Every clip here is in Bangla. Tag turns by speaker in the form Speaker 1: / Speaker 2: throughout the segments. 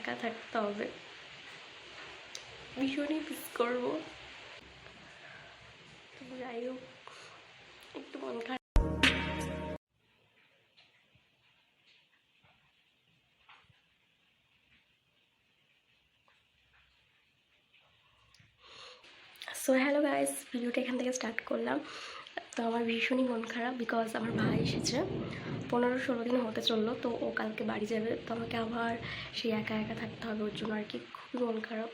Speaker 1: একা থাকতে হবে। ভীষণই মিস করব। যাই হোক, একটু মন সো হ্যালো গাইস ভিডিওটা এখান থেকে স্টার্ট করলাম। তো আমার ভীষণই মন খারাপ বিকজ আমার ভাই এসেছে। পনেরো ষোলো দিন হতে চলল, তো ও কালকে বাড়ি যাবে। তো আমাকে আবার সেই একা একা থাকতে হবে, ওর জন্য আর কি খুবই মন খারাপ।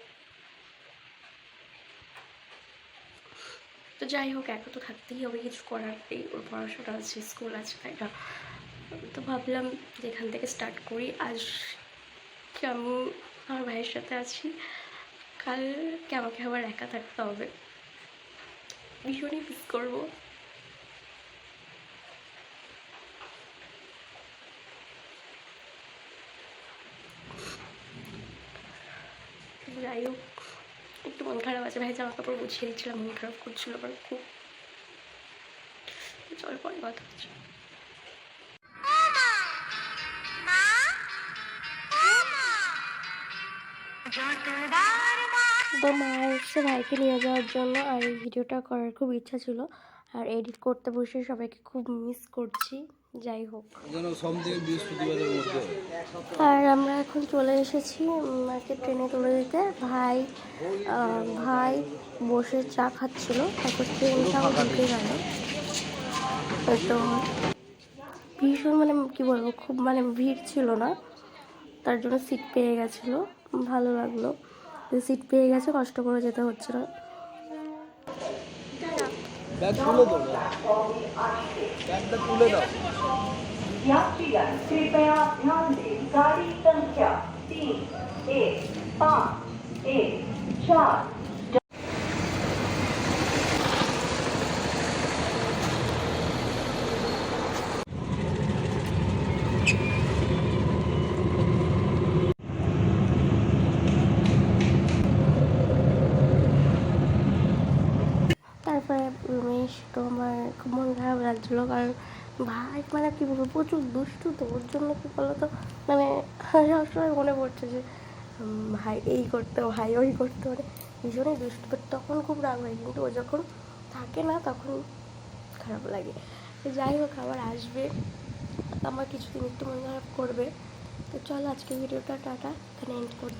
Speaker 1: তো যাই হোক একা তো থাকতেই হবে, কিছু করার নেই। ওর পড়াশোনা আছে, স্কুল আছে না? তো ভাবলাম যে এখান থেকে স্টার্ট করি। আজ কি আমি আমার ভাইয়ের সাথে আছি। কালকে আমাকে আবার একা থাকতে হবে। ভীষণই মিস করব। যাই হোক, একটু মন খারাপ আছে, ভাই জামা কাপড় গুছিয়ে দিচ্ছিলাম, মন খারাপ করছিল আমার খুব চল পরে কথা হচ্ছে। তো মা এসছে ভাইকে নিয়ে যাওয়ার জন্য, আর এই ভিডিওটা করার খুব ইচ্ছা ছিল। আর এডিট করতে বসে সবাইকে খুব মিস করছি। যাই হোক। আর আমরা এখন চলে এসেছি মাকে ট্রেনে তুলে দিতে ভাই ভাই বসে চা খাচ্ছিল। তারপর ট্রেনটাও ঢুকে গেল। তো ভীষণ মানে কি বলব খুব মানে ভিড় ছিল না। তার জন্য সিট পেয়ে গেছিল। ভালো লাগল। সিট পেয়ে গেছে কষ্ট করে যেতে হচ্ছে না
Speaker 2: ব্যাগ তুলে দাও ব্যাগটা তুলে দাও
Speaker 3: यात्रीगण कृपया ध्यान दें गाड़ी संख्या तीन एक पाँच एक चार
Speaker 1: খারাপ কারণ ভাই মানে কী বলব, প্রচুর দুষ্টু তো, ওর জন্য কী বলো তো মানে সবসময় মনে পড়ছে যে ভাই, এই করতে, ভাই, ওই করতে মানে ভীষণই দুষ্টু। তখন খুব রাগ হয়, কিন্তু ও যখন থাকে না, তখন খারাপ লাগে। যাই হোক, আবার আসবে, আমার কিছুদিন একটু মন খারাপ করবে। তো চলো আজকে ভিডিওটা টাটা, এখানে এন্ড করছি।